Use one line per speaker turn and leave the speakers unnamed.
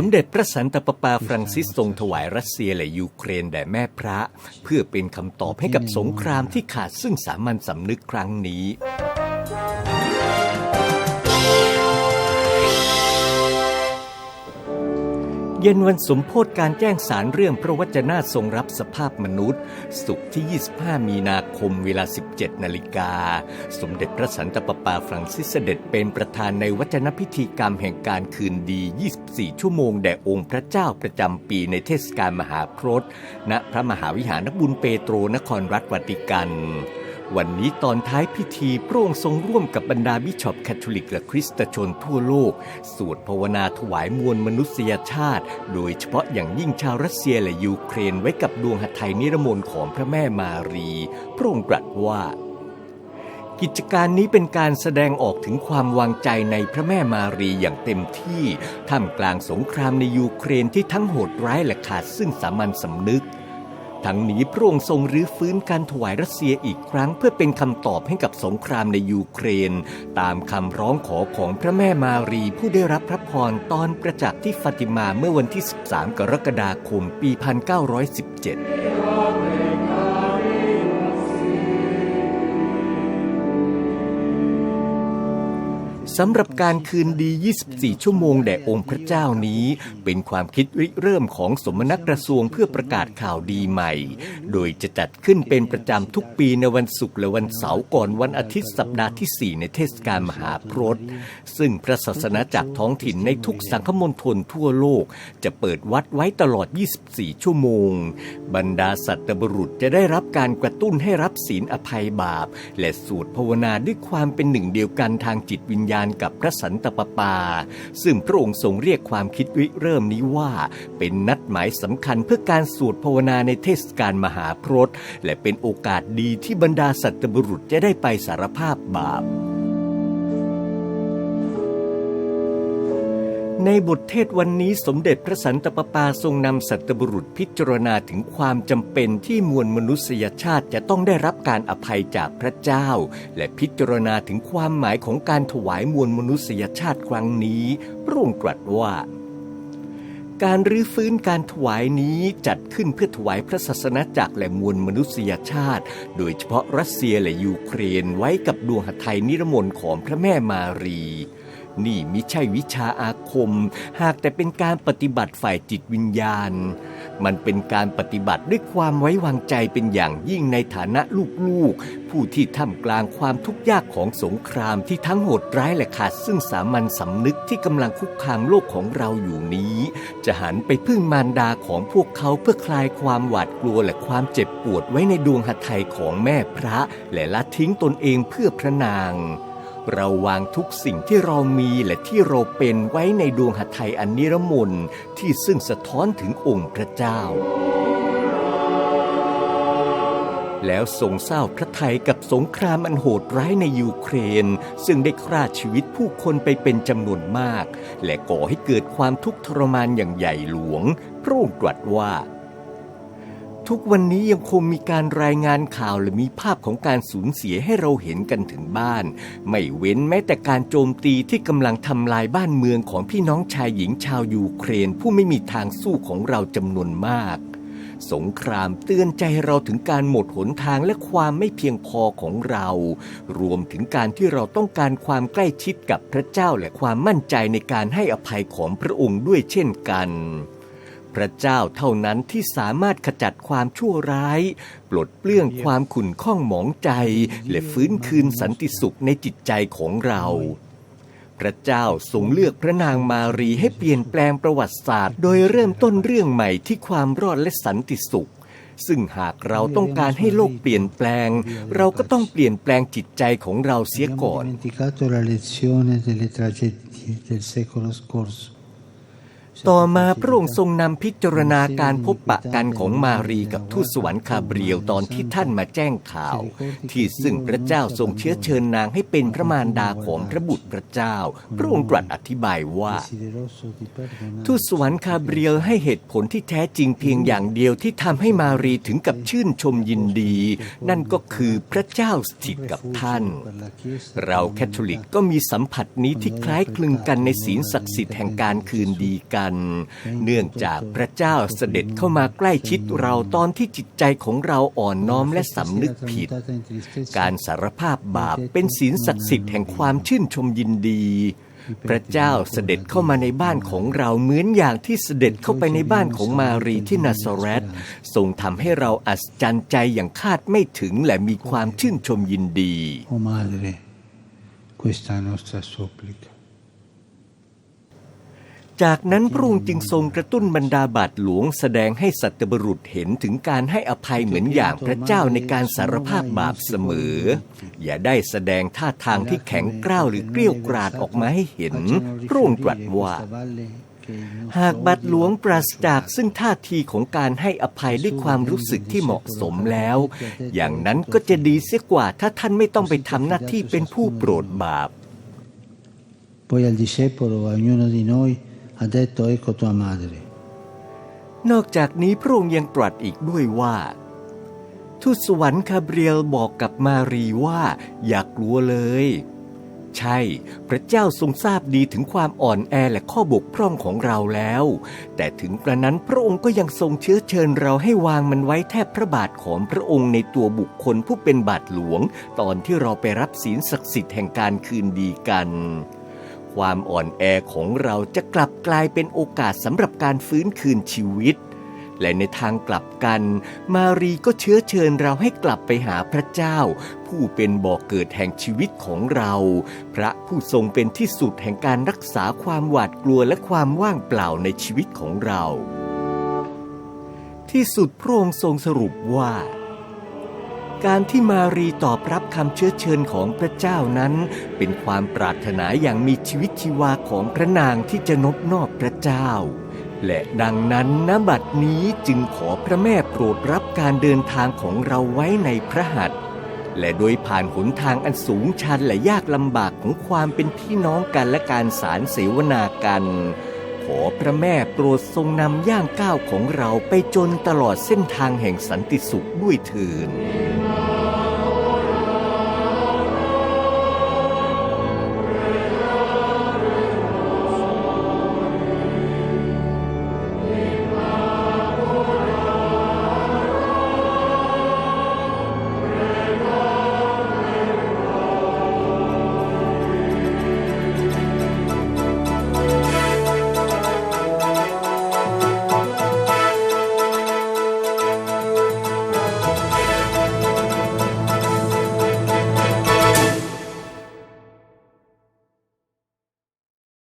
สมเด็จพระสันตะปาปาฟรังซิสทรงถวายรัสเซียและยูเครนแด่แม่พระ เพื่อเป็นคำตอบให้กับสงครามที่ขาดซึ่งสามัญสำนึกครั้งนี้ เย็นวันสมโพธิการแจ้งสารเรื่องพระวจนะทรงรับสภาพมนุษย์ สุขที่ 25 มีนาคมเวลา 17 นาฬิกา สมเด็จพระสันตะปาปาฟรังซิสเสด็จเป็นประธานในวจนพิธีกรรมแห่งการคืนดี 24 ชั่วโมงแด่องค์พระเจ้าประจำปีในเทศกาลมหาพรตณพระมหาวิหารบุญเปโตรนครรัฐวัติกัน วันนี้ตอนท้ายพิธีพระองค์ทรงร่วมกับบรรดาบิชอปแคทอลิกและคริสตชนทั่วโลก สวดภาวนาถวายมวลมนุษยชาติ โดยเฉพาะอย่างยิ่งชาวรัสเซียและยูเครนไว้กับดวงหัตถ์ไทยนิรมนของพระแม่มารี พระองค์ตรัสว่า กิจการนี้เป็นการแสดงออกถึงความวางใจในพระแม่มารีอย่างเต็มที่ ท่ามกลางสงครามในยูเครนที่ทั้งโหดร้ายและขาดซึ่งสามัญสำนึก ทั้งนี้พระองค์ทรงรื้อฟื้นการถวายรัสเซียอีกครั้ง เพื่อเป็นคำตอบให้กับสงครามในยูเครน ตามคำร้องขอของพระแม่มารีผู้ได้รับพระพรตอนประจักษ์ที่ฟาติมาเมื่อวันที่ 13 กรกฎาคม ปี 1917 สำหรับการคืนดี 24 ชั่วโมงแด่องค์พระเจ้านี้ เป็นความคิดริเริ่มของสมณกระทรวงเพื่อประกาศข่าวดีใหม่ โดยจะจัดขึ้นเป็นประจำทุกปีในวันศุกร์และวันเสาร์ก่อนวันอาทิตย์สัปดาห์ที่ 4 ในเทศกาลมหาพรตซึ่งพระศาสนาจากท้องถิ่นในทุกสังคมณฑลทั่วโลก จะเปิดวัดไว้ตลอด 24 ชั่วโมง บรรดาสัตบุรุษจะได้รับการกระตุ้นให้รับศีลอภัยบาป และสวดภาวนาด้วยความเป็นหนึ่งเดียวกันทางจิตวิญญาณกับพระสันตะปาปา ซึ่งพระองค์ทรงเรียกความคิดวิเริ่มนี้ว่า เป็นนัดหมายสำคัญเพื่อการสวดภาวนาในเทศกาลมหาพรตและเป็นโอกาสดีที่บรรดาสัตบุรุษจะได้ไปสารภาพบาป ในบทเทศวันนี้สมเด็จพระสันตะปาปาทรงนำสัตบุรุษพิจารณาถึงความจำเป็นที่มวลมนุษยชาติจะต้องได้รับการอภัยจากพระเจ้า และพิจารณาถึงความหมายของการถวายมวลมนุษยชาติครั้งนี้พระองค์ตรัสว่า การรื้อฟื้นการถวายนี้จัดขึ้นเพื่อถวายพระศาสนาจักรและมวลมนุษยชาติ โดยเฉพาะรัสเซียและยูเครนไว้กับดวงหทัยนิรมนต์ของพระแม่มารี นี่มิใช่วิชาอาคม หากแต่เป็นการปฏิบัติฝ่ายจิตวิญญาณ มันเป็นการปฏิบัติด้วยความไว้วางใจเป็นอย่างยิ่งในฐานะลูกๆ ผู้ที่ท่ามกลางความทุกข์ยากของสงครามที่ทั้งโหดร้ายและขาดซึ่งสามัญสำนึกที่กำลังคุกคามโลกของเราอยู่นี้ จะหันไปพึ่งมารดาของพวกเขาเพื่อคลายความหวาดกลัวและความเจ็บปวดไว้ในดวงหัตถ์ของแม่พระ และละทิ้งตนเองเพื่อพระนาง เราวางทุกสิ่งที่เรามีและที่เราเป็นไว้ในดวงหัตถ์อันนิรมนที่ซึ่งสะท้อนถึงองค์พระเจ้า แล้วทรงเศร้าพระทัยกับสงครามอันโหดร้ายในยูเครน ซึ่งได้ฆ่าชีวิตผู้คนไปเป็นจำนวนมาก และก่อให้เกิดความทุกข์ทรมานอย่างใหญ่หลวง พระองค์ตรัสว่า ทุกวันนี้ยังคงมีการรายงานข่าวและมีภาพของการสูญเสียให้เราเห็นกันถึงบ้าน ไม่เว้นแม้แต่การโจมตีที่กำลังทำลายบ้านเมืองของพี่น้องชายหญิงชาวยูเครนผู้ไม่มีทางสู้ของเราจำนวนมาก สงครามเตือนใจเราถึงการหมดหนทางและความไม่เพียงพอของเรา รวมถึงการที่เราต้องการความใกล้ชิดกับพระเจ้าและความมั่นใจในการให้อภัยของพระองค์ด้วยเช่นกัน พระเจ้าเท่านั้นที่สามารถขจัดความชั่วร้าย ปลดเปลื้องความขุ่นข้องหมองใจ และฟื้นคืนสันติสุขในจิตใจของเรา พระเจ้าทรงเลือกพระนางมารีให้เปลี่ยนแปลงประวัติศาสตร์ โดยเริ่มต้นเรื่องใหม่ที่ความรอดและสันติสุข ซึ่งหากเราต้องการให้โลกเปลี่ยนแปลง เราก็ต้องเปลี่ยนแปลงจิตใจของเราเสียก่อน ต่อมาพระองค์ทรงนำพิจารณาการพบปะกันของมารีกับทูตสวรรค์คาเบรียลตอนที่ท่านมาแจ้งข่าว ที่ซึ่งพระเจ้าทรงเชื้อเชิญนางให้เป็นพระมารดาของพระบุตรพระเจ้า พระองค์ตรัสอธิบายว่า ทูตสวรรค์คาเบรียลให้เหตุผลที่แท้จริงเพียงอย่างเดียวที่ทำให้มารีถึงกับชื่นชมยินดี นั่นก็คือพระเจ้าสถิตกับท่าน เราแคทอลิกก็มีสัมผัสนี้ที่คล้ายคลึงกันในศีลศักดิ์สิทธิ์แห่งการคืนดีกันเนื่องจากพระเจ้าเสด็จเข้ามาใกล้ชิดเราตอนที่จิตใจของเราอ่อนน้อมและสำนึกผิด การสารภาพบาปเป็นศีลศักดิ์สิทธิ์แห่งความชื่นชมยินดีพระเจ้าเสด็จเข้ามาในบ้านของเราเหมือนอย่างที่เสด็จเข้าไปในบ้านของมารีที่นาซาเรตทรงทำให้เราอัศจรรย์ใจอย่างคาดไม่ถึงและมีความชื่นชมยินดี จากนั้นพระองค์จึงทรงกระตุ้นบรรดาบาทหลวงแสดงให้สัตบุรุษเห็นถึงการให้อภัยเหมือนอย่างพระเจ้าในการสารภาพบาปเสมอ อย่าได้แสดงท่าทางที่แข็งกร้าวหรือเกลี้ยวกราดออกมาให้เห็นพระองค์ตรัสว่า หากบัตรหลวงปราศจากซึ่งท่าทีของการให้อภัยด้วยความรู้สึกที่เหมาะสมแล้ว อย่างนั้นก็จะดีเสียกว่าถ้าท่านไม่ต้องไปทำหน้าที่เป็นผู้โปรดบาป
Poi al discepolo, a ognuno di noi, ha detto ecco tua madre.
นอกจากนี้พระองค์ยังตรัสอีกด้วยว่า ทูตสวรรค์คาเบรียลบอกกับมารีว่าอย่ากกลัวเลย ใช่ พระเจ้าทรงทราบดีถึงความอ่อนแอและข้อบกพร่องของเราแล้ว แต่ถึงกระนั้นพระองค์ก็ยังทรงเชื้อเชิญเราให้วางมันไว้แทบพระบาทของพระองค์ในตัวบุคคลผู้เป็นบาทหลวง ตอนที่เราไปรับศีลศักดิ์สิทธิ์แห่งการคืนดีกัน ความอ่อนแอของเราจะกลับกลายเป็นโอกาสสำหรับการฟื้นคืนชีวิต และในทางกลับกัน มารีก็เชื้อเชิญเราให้กลับไปหาพระเจ้า ผู้เป็นบ่อกเกิดแห่งชีวิตของเรา พระผู้ทรงเป็นที่สุดแห่งการรักษาความหวาดกลัวและความว่างเปล่าในชีวิตของเรา ที่สุดพระองค์ทรงสรุปว่า การที่มารีตอบรับคำเชื้อเชิญของพระเจ้านั้น เป็นความปรารถนาอย่างมีชีวิตชีวาของพระนางที่จะนบนอบพระเจ้า และดังนั้นณบัดนี้จึงขอพระแม่โปรดรับการเดินทางของเราไว้ในพระหัตถ์และโดยผ่านหนทางอันสูงชันและยากลำบากของความเป็นพี่น้องกันและการสารเสวนากัน อพระแม่โปรดทรงนำย่างก้าวของเราไปจนตลอดเส้นทางแห่งสันติสุขด้วยเถิด